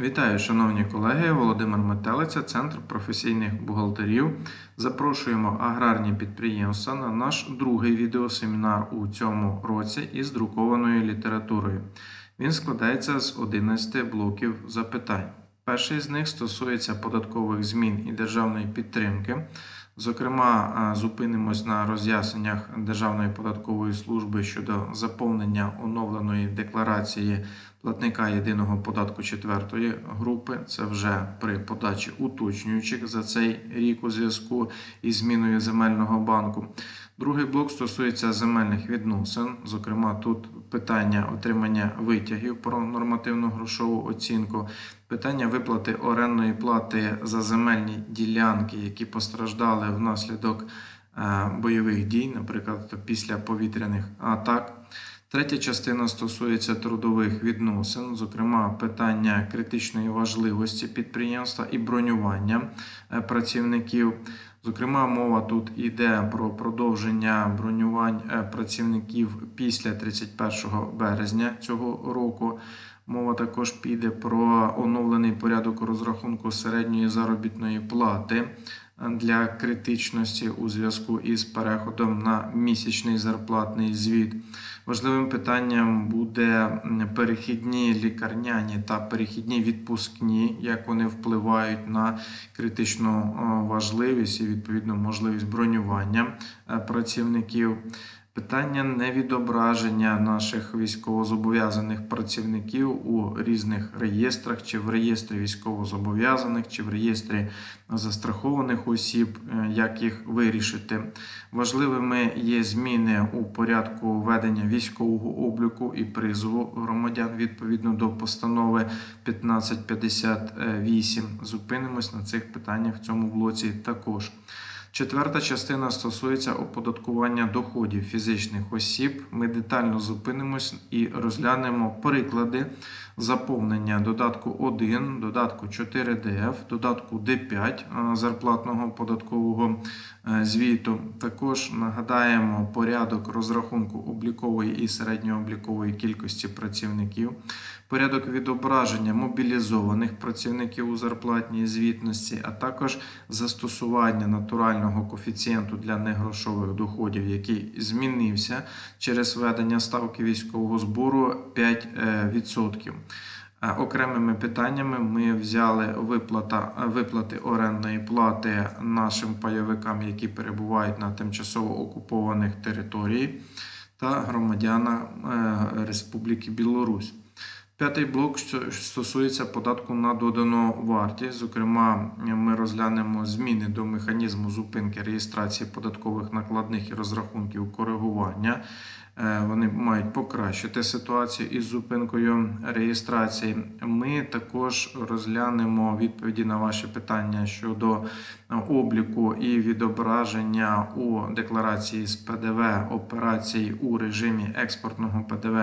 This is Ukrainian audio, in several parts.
Вітаю, шановні колеги! Володимир Метелиця, Центр професійних бухгалтерів. Запрошуємо аграрні підприємства на наш другий відеосемінар у цьому році із друкованою літературою. Він складається з 11 блоків запитань. Перший з них стосується податкових змін і державної підтримки. Зокрема, зупинимось на роз'ясненнях Державної податкової служби щодо заповнення оновленої декларації платника єдиного податку четвертої групи. Це вже при подачі уточнюючих за цей рік у зв'язку із зміною земельного банку. Другий блок стосується земельних відносин. Зокрема, тут питання отримання витягів про нормативну грошову оцінку, питання виплати орендної плати за земельні ділянки, які постраждали внаслідок е, бойових дій, наприклад, після повітряних атак. Третя частина стосується трудових відносин, зокрема питання критичної важливості підприємства і бронювання е, працівників. Зокрема, мова тут йде про продовження бронювань е, працівників після 31 березня цього року. Мова також піде про оновлений порядок розрахунку середньої заробітної плати для критичності у зв'язку із переходом на місячний зарплатний звіт. Важливим питанням буде перехідні лікарняні та перехідні відпускні, як вони впливають на критичну важливість і відповідно можливість бронювання е, працівників. Питання невідображення наших військовозобов'язаних працівників у різних реєстрах, чи в реєстрі військовозобов'язаних, чи в реєстрі застрахованих осіб, е, як їх вирішити. Важливими є зміни у порядку ведення військового обліку і призову громадян відповідно до постанови 1558. Зупинимось на цих питаннях в цьому блоці також. Четверта частина стосується оподаткування доходів фізичних осіб. Ми детально зупинимось і розглянемо приклади заповнення додатку 1, додатку 4DF, додатку D5 е, зарплатного податкового е, звіту. Також нагадаємо порядок розрахунку облікової і середньооблікової кількості працівників, порядок відображення мобілізованих працівників у зарплатній звітності, а також застосування натурального коефіцієнту для негрошових доходів, який змінився через введення ставки військового збору 5%. Е, Окремими питаннями ми взяли виплата, виплати орендної плати нашим пайовикам, які перебувають на тимчасово окупованих територіях, та громадянам е, Республіки Білорусь. П'ятий блок стосується податку на додану вартість. Зокрема, ми розглянемо зміни до механізму зупинки реєстрації податкових накладних і розрахунків коригування. Е, Вони мають покращити ситуацію із зупинкою реєстрації. Ми також розглянемо відповіді на ваші питання щодо обліку і відображення у декларації з ПДВ операцій у режимі експортного ПДВ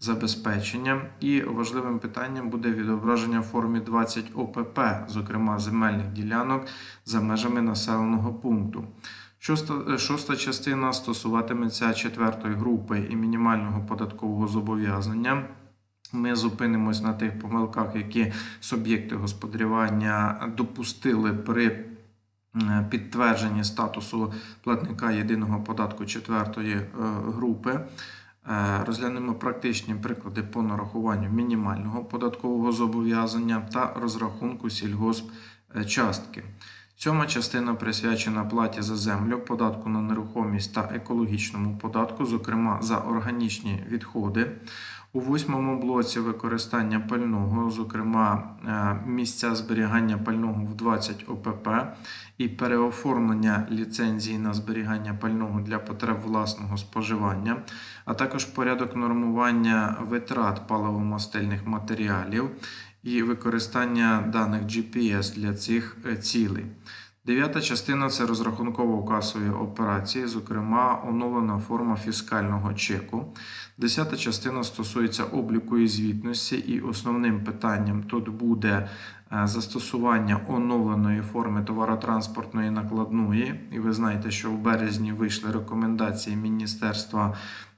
забезпечення. І важливим питанням буде відображення в формі 20 ОПП, зокрема земельних ділянок за межами населеного пункту. Шоста, шоста частина стосуватиметься четвертої групи і мінімального податкового зобов'язання. Ми зупинимось на тих помилках, які суб'єкти господарювання допустили при е, підтвердженні статусу платника єдиного податку четвертої е, групи. Е, Розглянемо практичні приклади по нарахуванню мінімального податкового зобов'язання та розрахунку сільгоспчастки. Сьома частина присвячена платі за землю, податку на нерухомість та екологічному податку, зокрема за органічні відходи. У восьмому блоці використання пального, зокрема е, місця зберігання пального в 20 ОПП і переоформлення ліцензії на зберігання пального для потреб власного споживання, а також порядок нормування витрат паливомастильних матеріалів і використання даних GPS для цих е, цілей. Дев'ята частина це розрахунково-касові операції, зокрема оновлена форма фіскального чеку. Десята частина стосується обліку і звітності, і основним питанням тут буде застосування оновленої форми товаротранспортної накладної. І ви знаєте, що в березні вийшли рекомендації Міністерства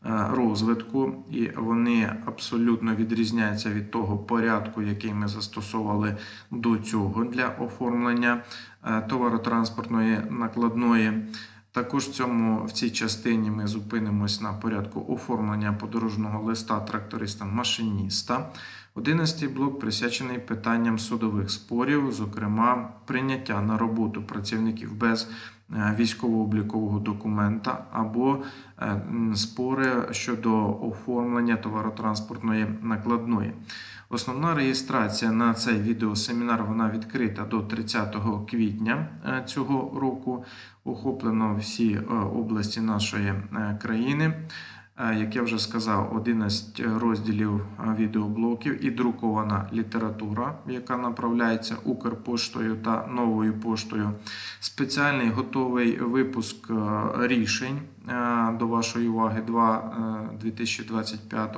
е, розвитку, і вони абсолютно відрізняються від того порядку, який ми застосовували до цього для оформлення е, товаротранспортної накладної. Також в цьому в цій частині ми зупинимось на порядку оформлення подорожного листа тракториста-машиніста. Одинадцятий блок присвячений питанням судових спорів, зокрема прийняття на роботу працівників без е, військово-облікового документа або е, спори щодо оформлення товаротранспортної накладної. Основна реєстрація на цей відеосемінар вона відкрита до 30 квітня е, цього року. Охоплено всі області нашої країни. Е, Як я вже сказав, 11 розділів е, відеоблоків і друкована література, яка направляється Укрпоштою та новою поштою. Спеціальний готовий випуск е, рішень до вашої уваги 2 е, 2025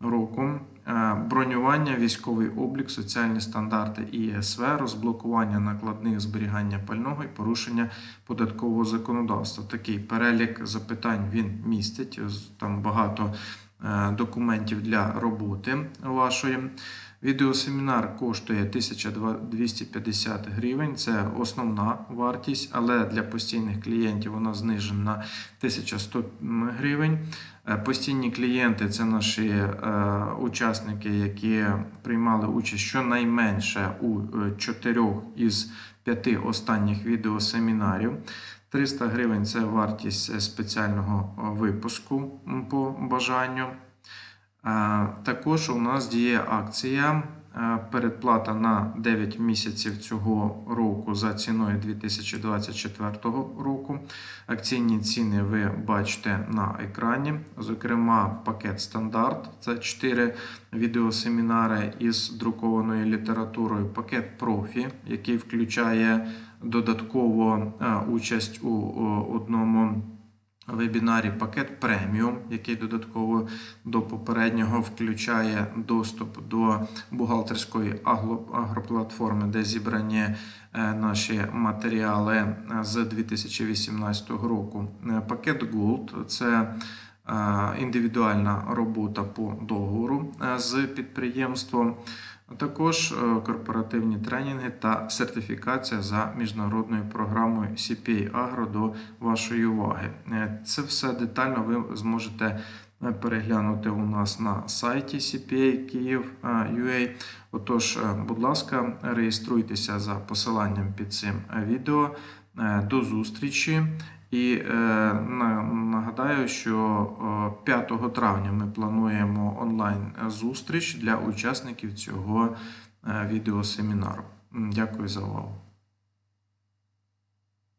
року. Е, Бронювання, військовий облік, соціальні стандарти ІСВ, розблокування накладних зберігання пального і порушення податкового законодавства. Такий перелік запитань він містить. Там багато е, документів для роботи вашої. Відеосемінар коштує 1250 гривень. Це основна вартість, але для постійних клієнтів вона знижена на 1100 гривень. Е, Постійні клієнти це наші е, учасники, які приймали участь щонайменше у е, чотирьох із п'яти останніх відеосемінарів. 300 гривень це вартість е, спеціального е, випуску по бажанню. Також у нас діє акція передплата на 9 місяців цього року за ціною 2024 року. Акційні ціни ви бачите на екрані. Зокрема, пакет стандарт це 4 відеосемінари із друкованою літературою. Пакет профі, який включає додатково участь у одному вебінарі пакет преміум, який додатково до попереднього включає доступ до бухгалтерської агроплатформи, де зібрані е, наші матеріали е, з 2018 року. Е, Пакет Gold – це індивідуальна робота по договору з підприємством. А Також е, корпоративні тренінги та сертифікація за міжнародною програмою CPA Agro до вашої уваги. Е, Це все детально ви зможете е, переглянути у нас на сайті CPA Київ.ua. Отож, будь ласка, реєструйтеся за посиланням під цим відео. До зустрічі. І е, нагадаю, що е, 5 травня ми плануємо онлайн зустріч для учасників цього е, відеосемінару. Дякую за увагу.